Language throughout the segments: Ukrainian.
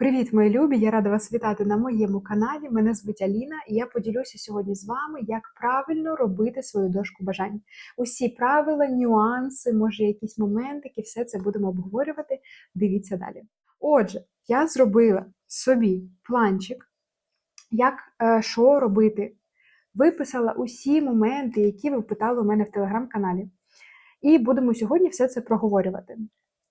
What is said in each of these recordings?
Привіт, мої любі! Я рада вас вітати на моєму каналі. Мене звуть Аліна, і я поділюся сьогодні з вами, як правильно робити свою дошку бажань. Усі правила, нюанси, може, якісь моментики, все це будемо обговорювати. Дивіться далі. Отже, я зробила собі планчик, як е, що робити. Виписала усі моменти, які ви питали у мене в телеграм-каналі. І будемо сьогодні все це проговорювати.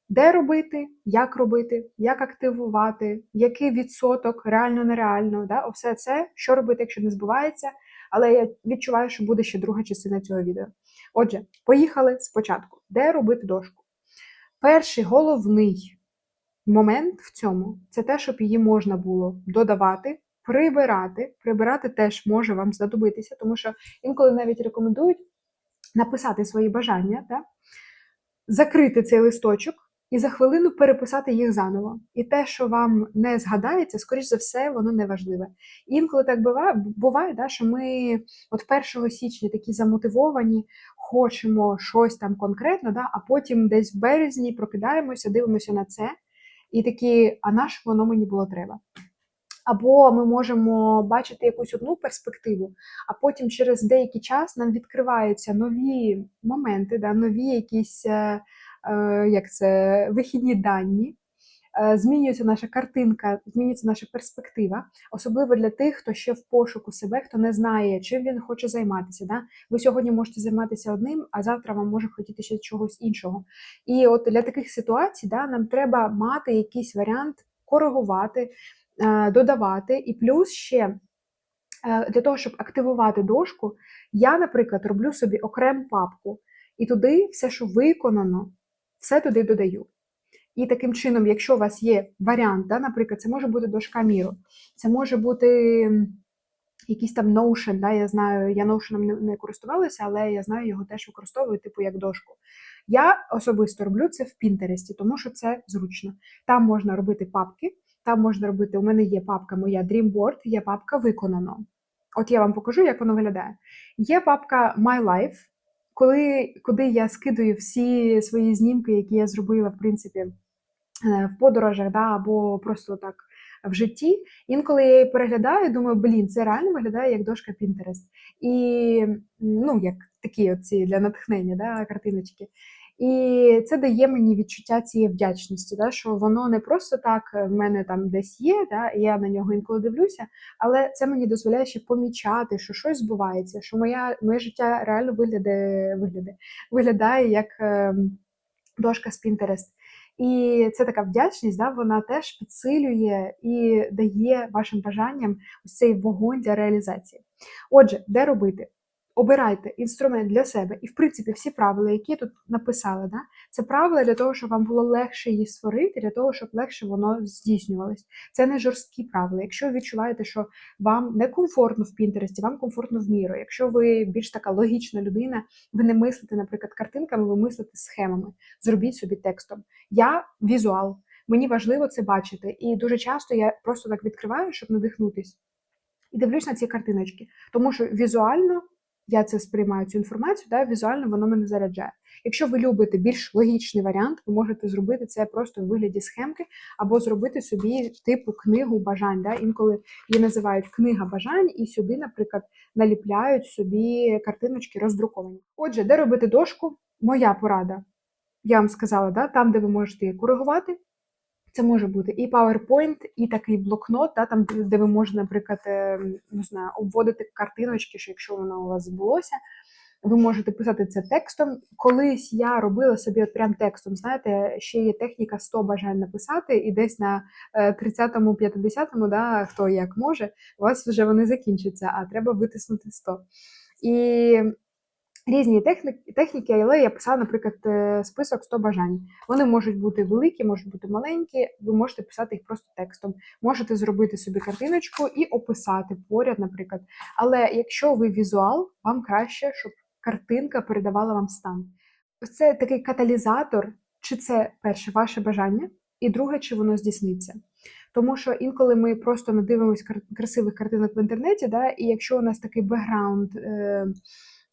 Де робити, як робити, як активувати, який відсоток, реально, нереально, да? все це, що робити, якщо не збувається. Але я відчуваю, що буде ще друга частина цього відео. Отже, поїхали спочатку. Де робити дошку? Перший головний момент в цьому це те, щоб її можна було додавати, прибирати. Прибирати теж може вам знадобитися, тому що інколи навіть рекомендують написати свої бажання, да? закрити цей листочок і за хвилину переписати їх заново. І те, що вам не згадається, скоріш за все, воно не важливе. Інколи так буває, буває да, що ми от 1 січня такі замотивовані, хочемо щось там конкретно, да, а потім десь в березні прокидаємося, дивимося на це, і такі, а наш воно мені було треба. Або ми можемо бачити якусь одну перспективу, а потім через деякий час нам відкриваються нові моменти, да, нові якісь Е, як це вихідні дані. Е, змінюється наша картинка, змінюється наша перспектива, особливо для тих, хто ще в пошуку себе, хто не знає, чим він хоче займатися. Да? Ви сьогодні можете займатися одним, а завтра вам може хотіти ще чогось іншого. І от для таких ситуацій да, нам треба мати якийсь варіант коригувати, е, додавати. І плюс ще для того, щоб активувати дошку, я, наприклад, роблю собі окрему папку. І туди все, що виконано, все туди додаю. І таким чином, якщо у вас є варіант, да, наприклад, це може бути дошка міру, це може бути якийсь там Notion, да, я знаю, я Notion не, не користувалася, але я знаю, його теж використовую, типу як дошку. Я особисто роблю це в Пінтересті, тому що це зручно. Там можна робити папки, там можна робити, у мене є папка моя Dreamboard, є папка виконано. От я вам покажу, як воно виглядає. Є папка My Life, коли, куди я скидую всі свої знімки, які я зробила, в принципі, е, в подорожах, да, або просто так в житті. Інколи я її переглядаю, думаю, блін, це реально виглядає як дошка Pinterest. І ну, як такі оці для натхнення да, картиночки. І це дає мені відчуття цієї вдячності, да, що воно не просто так в мене там десь є, да, і я на нього інколи дивлюся, але це мені дозволяє ще помічати, що щось збувається, що моя, моє життя реально виглядає, виглядає, виглядає як е, дошка з Pinterest. І це така вдячність, да, вона теж підсилює і дає вашим бажанням ось цей вогонь для реалізації. Отже, де робити? Обирайте інструмент для себе, і, в принципі, всі правила, які я тут написали, да, це правила для того, щоб вам було легше її створити, для того, щоб легше воно здійснювалось. Це не жорсткі правила. Якщо ви відчуваєте, що вам не комфортно в Пінтересті, вам комфортно в міру. Якщо ви більш така логічна людина, ви не мислите, наприклад, картинками, ви мислите схемами. Зробіть собі текстом. Я візуал, мені важливо це бачити. І дуже часто я просто так відкриваю, щоб надихнутись. І дивлюсь на ці картиночки, тому що візуально я це сприймаю цю інформацію, да, візуально воно мене заряджає. Якщо ви любите більш логічний варіант, ви можете зробити це просто в вигляді схемки, або зробити собі типу книгу бажань. Да? Інколи її називають книга бажань, і сюди, наприклад, наліпляють собі картиночки роздруковані. Отже, де робити дошку? Моя порада. Я вам сказала, да, там, де ви можете її коригувати, це може бути і PowerPoint, і такий блокнот, та, там, де ви можете, наприклад, е, не знаю, обводити картиночки, що якщо воно у вас збулося, ви можете писати це текстом. Колись я робила собі от прям текстом. Знаєте, ще є техніка 100 бажань написати, і десь на 30-му, е, 50-му, да, хто як може, у вас вже вони закінчаться, а треба витиснути 100. І різні техніки, техніки, але я писала, наприклад, е, список 100 бажань. Вони можуть бути великі, можуть бути маленькі, ви можете писати їх просто текстом. Можете зробити собі картиночку і описати поряд, наприклад. Але якщо ви візуал, вам краще, щоб картинка передавала вам стан. Ось це такий каталізатор, чи це перше ваше бажання, і друге, чи воно здійсниться. Тому що інколи ми просто надивимося красивих картинок в інтернеті, да, і якщо у нас такий бекграунд. Е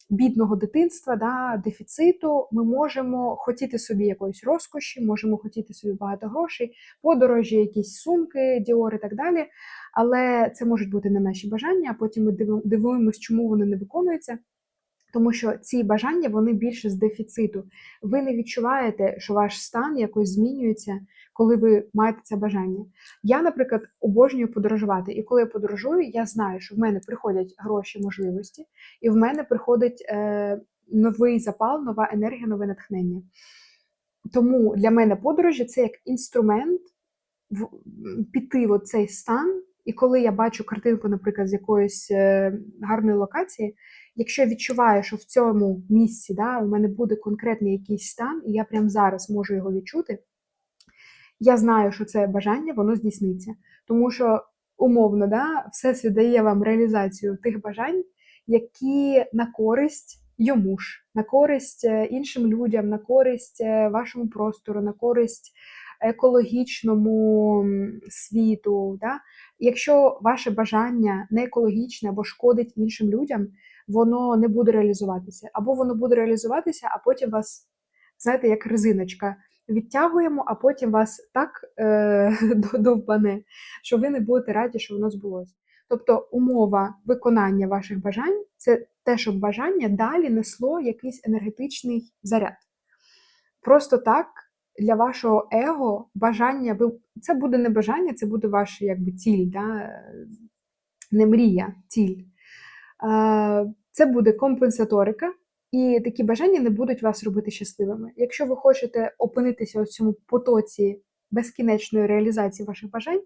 бідного дитинства, да, дефіциту, ми можемо хотіти собі якоїсь розкоші, можемо хотіти собі багато грошей, подорожі, якісь сумки, діори і так далі. Але це можуть бути не наші бажання, а потім ми дивимося, чому вони не виконуються. Тому що ці бажання вони більше з дефіциту. Ви не відчуваєте, що ваш стан якось змінюється, коли ви маєте це бажання. Я, наприклад, обожнюю подорожувати, і коли я подорожую, я знаю, що в мене приходять гроші, можливості, і в мене приходить е, новий запал, нова енергія, нове натхнення. Тому для мене подорожі це як інструмент в, піти в цей стан. І коли я бачу картинку, наприклад, з якоїсь е, гарної локації, якщо я відчуваю, що в цьому місці да, у мене буде конкретний якийсь стан, і я прямо зараз можу його відчути, я знаю, що це бажання, воно здійсниться. Тому що умовно, да, Всесвіт дає вам реалізацію тих бажань, які на користь йому ж, на користь е, іншим людям, на користь е, вашому простору, на користь екологічному світу. Да? Якщо ваше бажання не екологічне або шкодить іншим людям, воно не буде реалізуватися. Або воно буде реалізуватися, а потім вас, знаєте, як резиночка, відтягуємо, а потім вас так е, довбане, що ви не будете раді, що воно збулося. Тобто умова виконання ваших бажань це те, щоб бажання далі несло якийсь енергетичний заряд. Просто так для вашого его бажання, ви це буде не бажання, це буде ваш якби ціль, да? не мрія, ціль. Це буде компенсаторика, і такі бажання не будуть вас робити щасливими. Якщо ви хочете опинитися у цьому потоці безкінечної реалізації ваших бажань,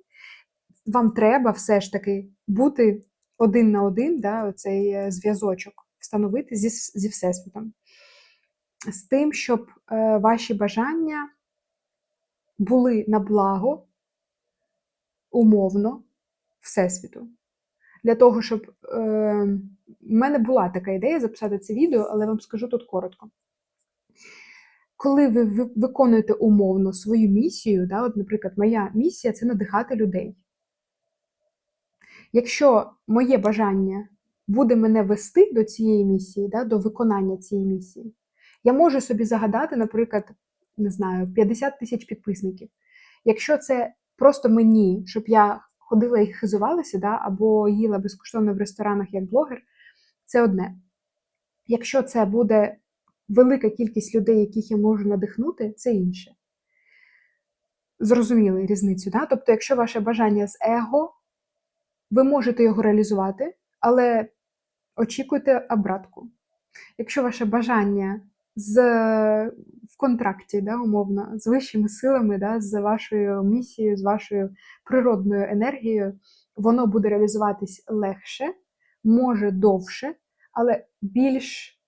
вам треба все ж таки бути один на один, да, оцей е, зв'язочок встановити зі, зі Всесвітом. З тим, щоб е, ваші бажання були на благо умовно Всесвіту. Для того, щоб е, в мене була така ідея записати це відео, але вам скажу тут коротко. Коли ви ви- виконуєте умовно свою місію, да, от, наприклад, моя місія це надихати людей. Якщо моє бажання буде мене вести до цієї місії, да, до виконання цієї місії, я можу собі загадати, наприклад, не знаю, 50 тисяч підписників. Якщо це просто мені, щоб я ходила і хизувалася, да, або їла безкоштовно в ресторанах як блогер, це одне. Якщо це буде велика кількість людей, яких я можу надихнути, це інше. Зрозуміли різницю, да? Тобто, якщо ваше бажання з его, ви можете його реалізувати, але очікуйте обратку. Якщо ваше бажання з, в контракті, да, умовно, з вищими силами, да, з вашою місією, з вашою природною енергією, воно буде реалізуватись легше, може довше, але більш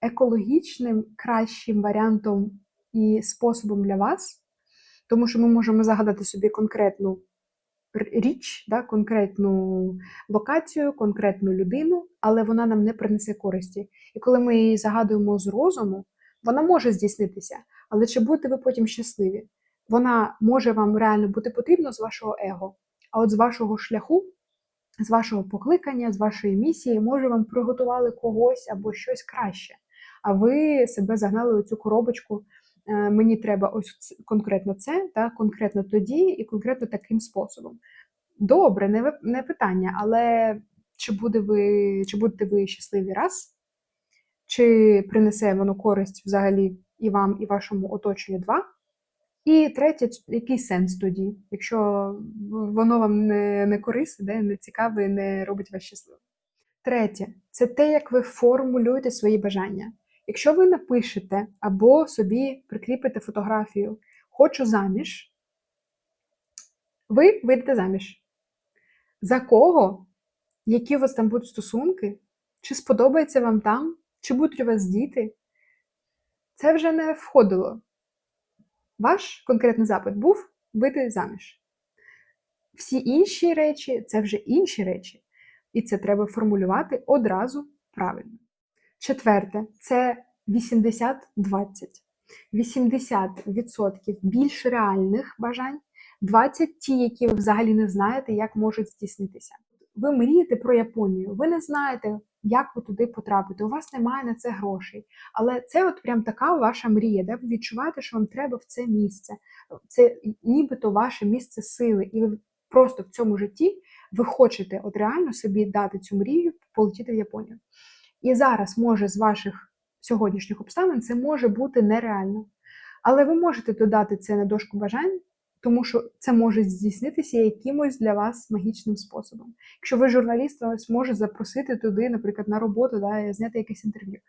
екологічним, кращим варіантом і способом для вас, тому що ми можемо загадати собі конкретну річ, да, конкретну локацію, конкретну людину, але вона нам не принесе користі. І коли ми її загадуємо з розуму, вона може здійснитися, але чи будете ви потім щасливі? Вона може вам реально бути потрібна з вашого его, а от з вашого шляху, з вашого покликання, з вашої місії, може вам приготували когось або щось краще. А ви себе загнали у цю коробочку. Е, Мені треба ось конкретно це, та конкретно тоді і конкретно таким способом. Добре, не, не питання, але чи, буде ви, чи будете ви щасливі раз? Чи принесе воно користь взагалі і вам, і вашому оточенню два? І третє, який сенс тоді, якщо воно вам не, не корисне, не цікаве, не робить вас щасливим. Третє це те, як ви формулюєте свої бажання. Якщо ви напишете або собі прикріпите фотографію Хочу заміж, ви вийдете заміж. За кого? Які у вас там будуть стосунки? Чи сподобається вам там? Чи будуть у вас діти? Це вже не входило. Ваш конкретний запит був вийти заміж. Всі інші речі це вже інші речі. І це треба формулювати одразу правильно. Четверте це 80-20. 80% більш реальних бажань, 20 ті, які ви взагалі не знаєте, як можуть здійснитися. Ви мрієте про Японію, ви не знаєте, як ви туди потрапите. У вас немає на це грошей. Але це от прям така ваша мрія, де ви відчуваєте, що вам треба в це місце. Це нібито ваше місце сили, і ви просто в цьому житті ви хочете от реально собі дати цю мрію, полетіти в Японію. І зараз може з ваших сьогоднішніх обставин це може бути нереально. Але ви можете додати це на дошку бажань, тому що це може здійснитися якимось для вас магічним способом. Якщо ви журналіст, вас може запросити туди, наприклад, на роботу, да, зняти якесь інтерв'ю.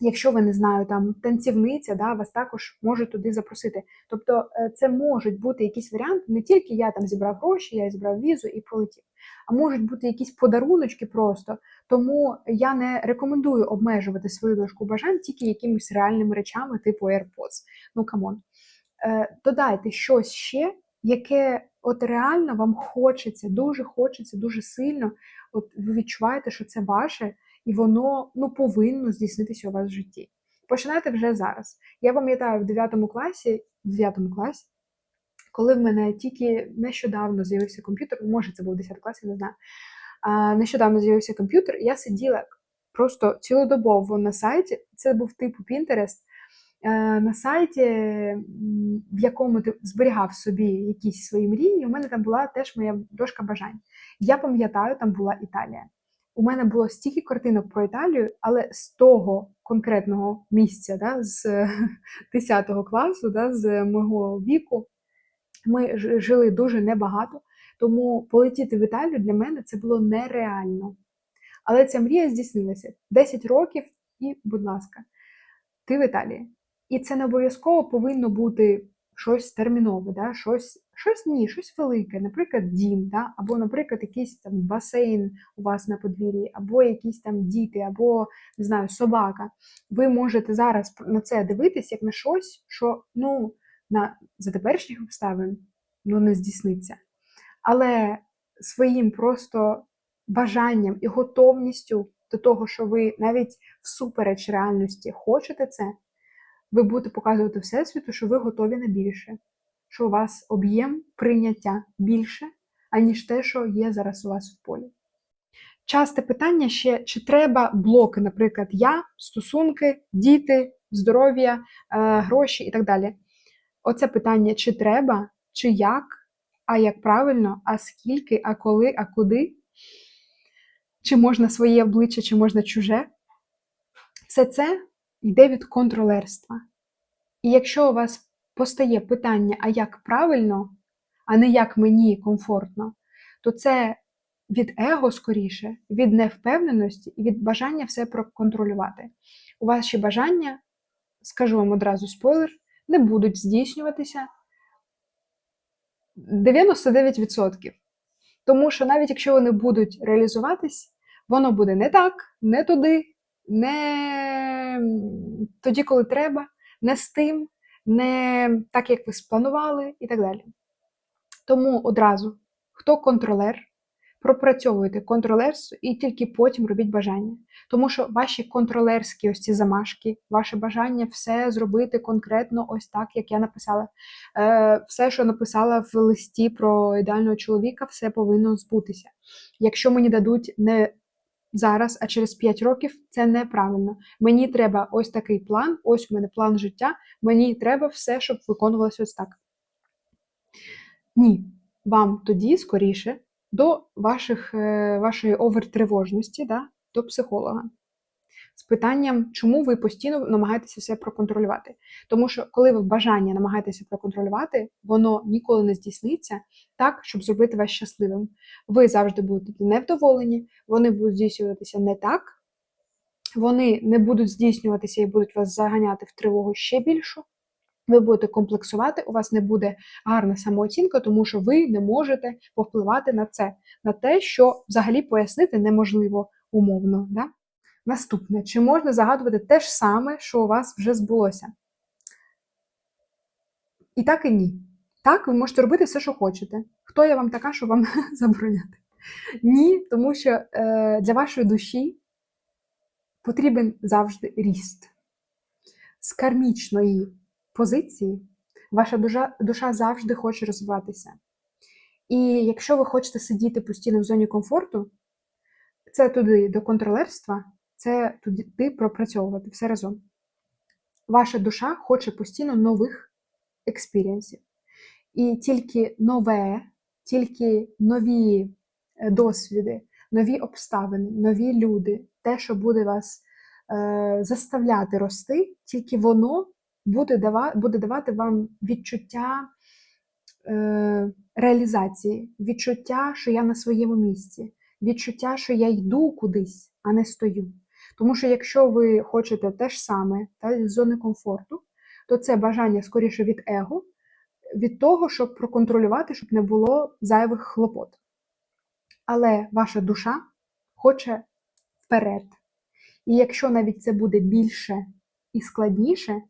Якщо ви не знаю, там танцівниця, да, вас також можуть туди запросити. Тобто е, це можуть бути якісь варіанти, не тільки я там зібрав гроші, я зібрав візу і полетів, а можуть бути якісь подаруночки просто. Тому я не рекомендую обмежувати свою дошку бажань тільки якимись реальними речами, типу AirPods. Ну камон. Е, додайте щось ще, яке от реально вам хочеться, дуже хочеться, дуже сильно. От ви відчуваєте, що це ваше і воно ну, повинно здійснитися у вас в житті. Починайте вже зараз. Я пам'ятаю, в 9 класі, в 9 класі, коли в мене тільки нещодавно з'явився комп'ютер, може, це був 10 клас, я не знаю. А, Нещодавно з'явився комп'ютер, я сиділа просто цілодобово на сайті. Це був типу Pinterest, е, на сайті, в якому ти зберігав собі якісь свої мрії. У мене там була теж моя дошка бажань. Я пам'ятаю, там була Італія у мене було стільки картинок про Італію, але з того конкретного місця, да, з 10 класу, да, з мого віку, ми жили дуже небагато. Тому полетіти в Італію для мене це було нереально. Але ця мрія здійснилася 10 років, і, будь ласка, ти в Італії. І це не обов'язково повинно бути щось термінове, да? щось щось ні, щось велике, наприклад, дім, да? або, наприклад, якийсь там басейн у вас на подвір'ї, або якісь там діти, або не знаю, собака. Ви можете зараз на це дивитись як на щось, що ну, на за теперішніх обставин ну, не здійсниться. Але своїм просто бажанням і готовністю до того, що ви навіть всупереч реальності хочете це ви будете показувати Всесвіту, що ви готові на більше, що у вас об'єм прийняття більше, аніж те, що є зараз у вас в полі. Часте питання ще, чи треба блоки, наприклад, я, стосунки, діти, здоров'я, е, гроші і так далі. Оце питання, чи треба, чи як, а як правильно, а скільки, а коли, а куди, чи можна своє обличчя, чи можна чуже. Все це йде від контролерства. І якщо у вас постає питання, а як правильно, а не як мені комфортно, то це від его скоріше, від невпевненості і від бажання все проконтролювати. У ваші бажання, скажу вам одразу спойлер, не будуть здійснюватися 99%. Тому що навіть якщо вони будуть реалізуватись, воно буде не так, не туди, не тоді, коли треба, не з тим, не так, як ви спланували, і так далі. Тому одразу, хто контролер, пропрацьовуйте контролерство і тільки потім робіть бажання. Тому що ваші контролерські ось ці замашки, ваше бажання все зробити конкретно ось так, як я написала. Е, Все, що написала в листі про ідеального чоловіка, все повинно збутися. Якщо мені дадуть не зараз, а через 5 років це неправильно. Мені треба ось такий план, ось у мене план життя, мені треба все, щоб виконувалося ось так. Ні, вам тоді скоріше до ваших, е, вашої овертривожності, да, до психолога з питанням, чому ви постійно намагаєтеся все проконтролювати. Тому що, коли ви бажання намагаєтеся проконтролювати, воно ніколи не здійсниться так, щоб зробити вас щасливим. Ви завжди будете невдоволені, вони будуть здійснюватися не так, вони не будуть здійснюватися і будуть вас заганяти в тривогу ще більшу. Ви будете комплексувати, у вас не буде гарна самооцінка, тому що ви не можете повпливати на це, на те, що взагалі пояснити неможливо умовно. Да? Наступне, чи можна загадувати те ж саме, що у вас вже збулося? І так і ні. Так, ви можете робити все, що хочете. Хто я вам така, що вам забороняти? Ні, тому що е, для вашої душі потрібен завжди ріст. З кармічної позиції ваша душа, душа завжди хоче розвиватися. І якщо ви хочете сидіти постійно в зоні комфорту, це туди до контролерства, це туди пропрацьовувати все разом. Ваша душа хоче постійно нових експірієнсів. І тільки нове, тільки нові е, досвіди, нові обставини, нові люди, те, що буде вас е, заставляти рости, тільки воно буде давати, буде давати вам відчуття е, реалізації, відчуття, що я на своєму місці, відчуття, що я йду кудись, а не стою. Тому що якщо ви хочете те ж саме та, з зони комфорту, то це бажання скоріше від его, від того, щоб проконтролювати, щоб не було зайвих хлопот. Але ваша душа хоче вперед. І якщо навіть це буде більше і складніше,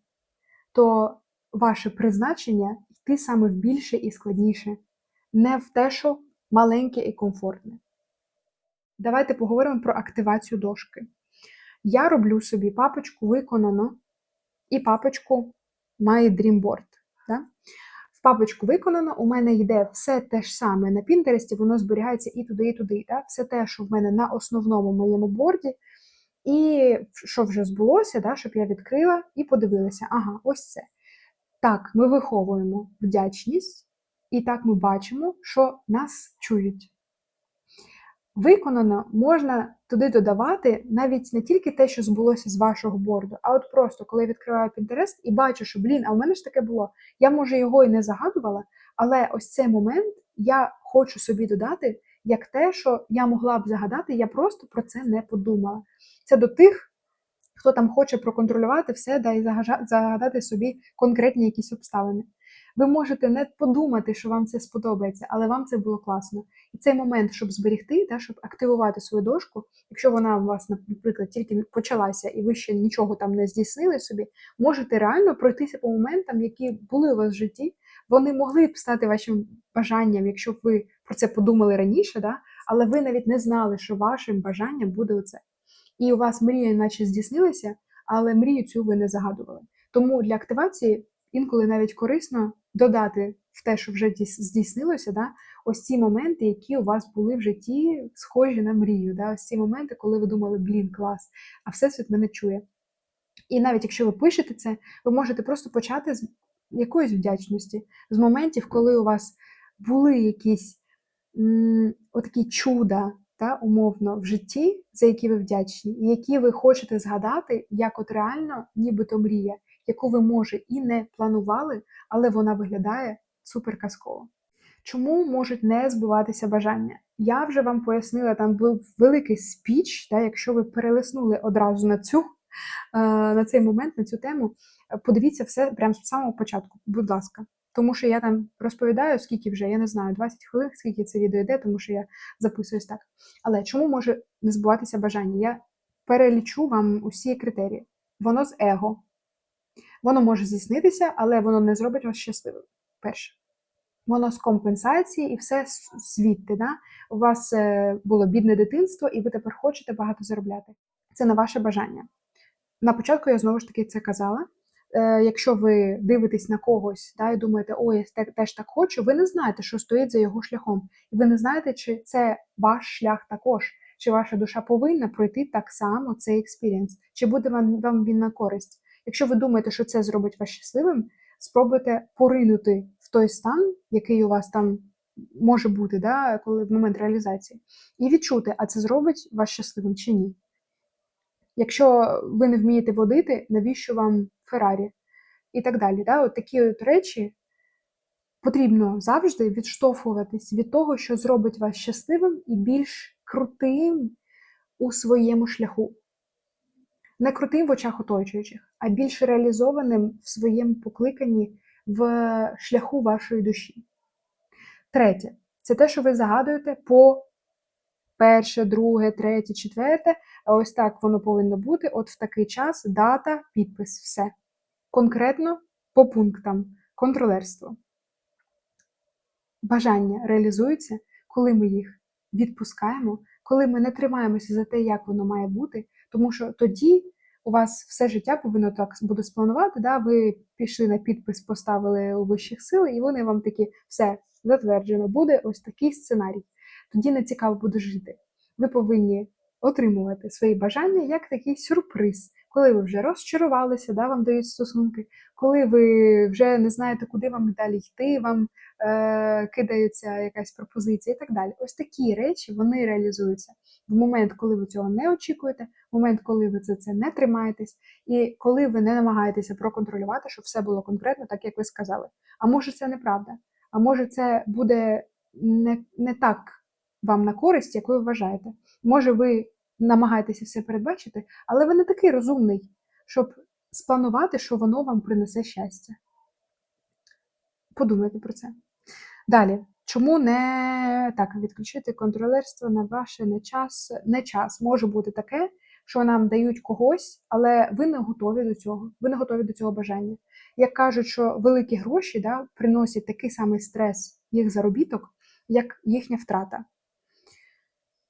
то ваше призначення йти саме в більше і складніше, не в те, що маленьке і комфортне. Давайте поговоримо про активацію дошки. Я роблю собі папочку виконано і папочку Dream Board. Да? В папочку виконано у мене йде все те ж саме на Пінтересті, воно зберігається і туди, і туди. Да? Все те, що в мене на основному моєму борді, і що вже збулося, да, щоб я відкрила і подивилася, ага, ось це. Так, ми виховуємо вдячність, і так ми бачимо, що нас чують. Виконано можна туди додавати навіть не тільки те, що збулося з вашого борду, а от просто коли я відкриваю Pinterest і бачу, що блін, а в мене ж таке було. Я може його і не загадувала, але ось цей момент я хочу собі додати як те, що я могла б загадати, я просто про це не подумала. Це до тих, хто там хоче проконтролювати все да і загадати собі конкретні якісь обставини. Ви можете не подумати, що вам це сподобається, але вам це було класно. І цей момент, щоб зберегти, та, щоб активувати свою дошку, якщо вона у вас, наприклад, тільки почалася і ви ще нічого там не здійснили собі, можете реально пройтися по моментам, які були у вас в житті. Вони могли б стати вашим бажанням, якщо б ви про це подумали раніше, да? але ви навіть не знали, що вашим бажанням буде оце. І у вас мрія, наче здійснилася, але мрію цю ви не загадували. Тому для активації інколи навіть корисно додати в те, що вже здійснилося, да, ось ці моменти, які у вас були в житті, схожі на мрію. Да, Ось ці моменти, коли ви думали, блін, клас, а всесвіт мене чує. І навіть якщо ви пишете це, ви можете просто почати з якоїсь вдячності, з моментів, коли у вас були якісь м, отакі чуда, та, умовно, в житті, за які ви вдячні, і які ви хочете згадати, як от реально, нібито мрія, яку ви, може, і не планували, але вона виглядає супер казково. Чому можуть не збуватися бажання? Я вже вам пояснила, там був великий спіч, та, якщо ви перелиснули одразу на цю, е, на цей момент, на цю тему, подивіться все прямо з самого початку, будь ласка. Тому що я там розповідаю, скільки вже, я не знаю, 20 хвилин, скільки це відео йде, тому що я записуюсь так. Але чому може не збуватися бажання? Я перелічу вам усі критерії. Воно з его. Воно може здійснитися, але воно не зробить вас щасливим. Перше. Воно з компенсації і все звідти. Да? У вас е, було бідне дитинство, і ви тепер хочете багато заробляти. Це на ваше бажання. На початку я знову ж таки це казала. Е, якщо ви дивитесь на когось да, і думаєте, о, я теж так хочу, ви не знаєте, що стоїть за його шляхом. І ви не знаєте, чи це ваш шлях також, чи ваша душа повинна пройти так само цей експірієнс, чи буде вам, вам він на користь. Якщо ви думаєте, що це зробить вас щасливим, спробуйте поринути в той стан, який у вас там може бути, да, коли в момент реалізації, і відчути, а це зробить вас щасливим чи ні. Якщо ви не вмієте водити, навіщо вам Феррарі? І так далі. Да? От такі от речі потрібно завжди відштовхуватись від того, що зробить вас щасливим і більш крутим у своєму шляху. Не крутим в очах оточуючих, а більш реалізованим в своєму покликанні в шляху вашої душі. Третє це те, що ви загадуєте по перше, друге, третє, четверте. А ось так воно повинно бути. От в такий час дата, підпис, все. Конкретно по пунктам контролерство. Бажання реалізуються, коли ми їх відпускаємо, коли ми не тримаємося за те, як воно має бути, тому що тоді у вас все життя повинно так буде спланувати. Да? Ви пішли на підпис, поставили у вищих сил, і вони вам такі все затверджено, буде ось такий сценарій. Тоді не цікаво буде жити. Ви повинні отримувати свої бажання як такий сюрприз, коли ви вже розчарувалися, да, вам дають стосунки, коли ви вже не знаєте, куди вам далі йти, вам е, кидається якась пропозиція і так далі. Ось такі речі вони реалізуються в момент, коли ви цього не очікуєте, в момент, коли ви за це не тримаєтесь, і коли ви не намагаєтеся проконтролювати, щоб все було конкретно так, як ви сказали. А може, це неправда, а може, це буде не, не так вам на користь, як ви вважаєте. Може, ви намагаєтеся все передбачити, але ви не такий розумний, щоб спланувати, що воно вам принесе щастя. Подумайте про це. Далі, чому не так відключити контролерство на ваше не час? Не час може бути таке, що нам дають когось, але ви не готові до цього. Ви не готові до цього бажання. Як кажуть, що великі гроші да, приносять такий самий стрес їх заробіток, як їхня втрата.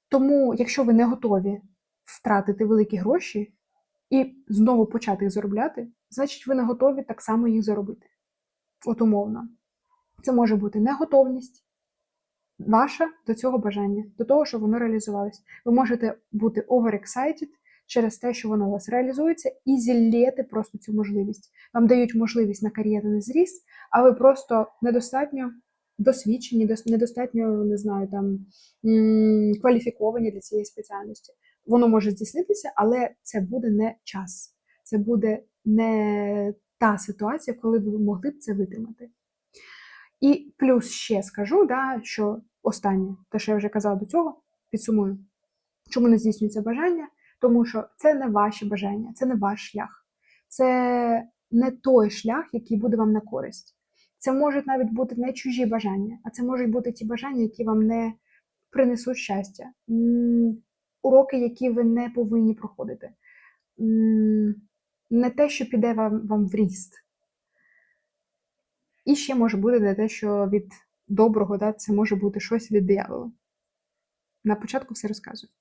Тому, якщо ви не готові втратити великі гроші і знову почати їх заробляти, значить ви не готові так само їх заробити. От умовно. Це може бути неготовність ваша до цього бажання, до того, щоб воно реалізувалось. Ви можете бути overexcited через те, що воно у вас реалізується, і зіллєте просто цю можливість. Вам дають можливість на кар'єрний зріст, а ви просто недостатньо досвідчені, дос- недостатньо, не знаю, там кваліфіковані для цієї спеціальності. Воно може здійснитися, але це буде не час. Це буде не та ситуація, коли ви могли б це витримати. І плюс ще скажу, да, що останнє, те, що я вже казала до цього, підсумую, чому не здійснюється бажання, тому що це не ваші бажання, це не ваш шлях. Це не той шлях, який буде вам на користь. Це можуть навіть бути не чужі бажання, а це можуть бути ті бажання, які вам не принесуть щастя, уроки, які ви не повинні проходити. Не те, що піде вам, вам в ріст. І ще може бути не те, що від доброго, да, це може бути щось від диявола. На початку все розказую.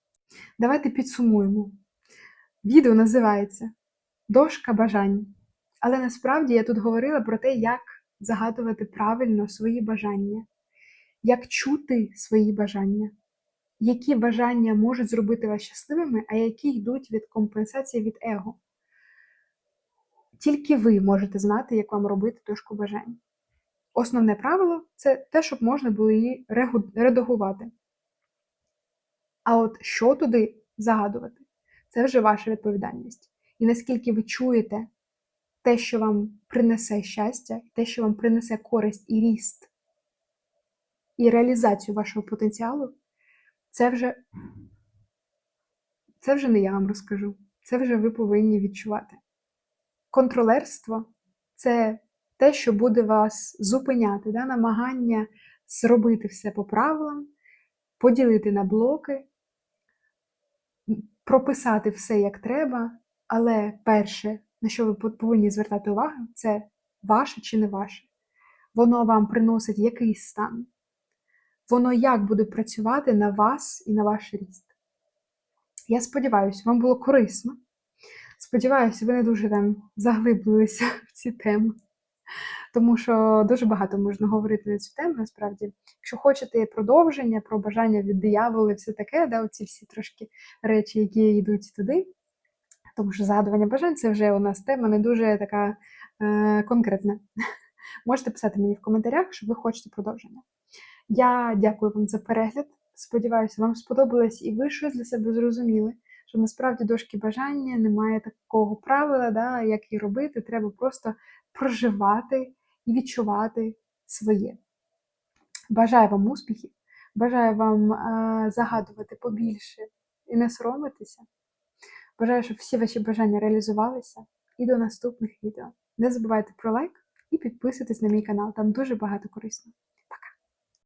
Давайте підсумуємо. Відео називається Дошка бажань. Але насправді я тут говорила про те, як загадувати правильно свої бажання, як чути свої бажання, які бажання можуть зробити вас щасливими, а які йдуть від компенсації від его. Тільки ви можете знати, як вам робити дошку бажань. Основне правило це те, щоб можна було її редагувати. А от що туди загадувати, це вже ваша відповідальність. І наскільки ви чуєте те, що вам принесе щастя, те, що вам принесе користь і ріст, і реалізацію вашого потенціалу, це вже, це вже не я вам розкажу. Це вже ви повинні відчувати. Контролерство це те, що буде вас зупиняти, да? намагання зробити все по правилам, поділити на блоки, прописати все як треба, але перше, на що ви повинні звертати увагу, це ваше чи не ваше. Воно вам приносить якийсь стан. Воно як буде працювати на вас і на ваш ріст. Я сподіваюся, вам було корисно. Сподіваюся, ви не дуже там заглиблилися в ці теми, тому що дуже багато можна говорити на цю тему, насправді. Якщо хочете продовження, про бажання від диявола і все таке, да, оці всі трошки речі, які йдуть туди, тому що згадування бажань це вже у нас тема не дуже така е, конкретна. Можете писати мені в коментарях, що ви хочете продовження. Я дякую вам за перегляд. Сподіваюся, вам сподобалось і ви щось для себе зрозуміли, що насправді дошки бажання немає такого правила, да, як її робити. Треба просто проживати і відчувати своє. Бажаю вам успіхів, бажаю вам е, загадувати побільше і не соромитися. Бажаю, щоб всі ваші бажання реалізувалися. І до наступних відео. Не забувайте про лайк і підписуйтесь на мій канал, там дуже багато корисного.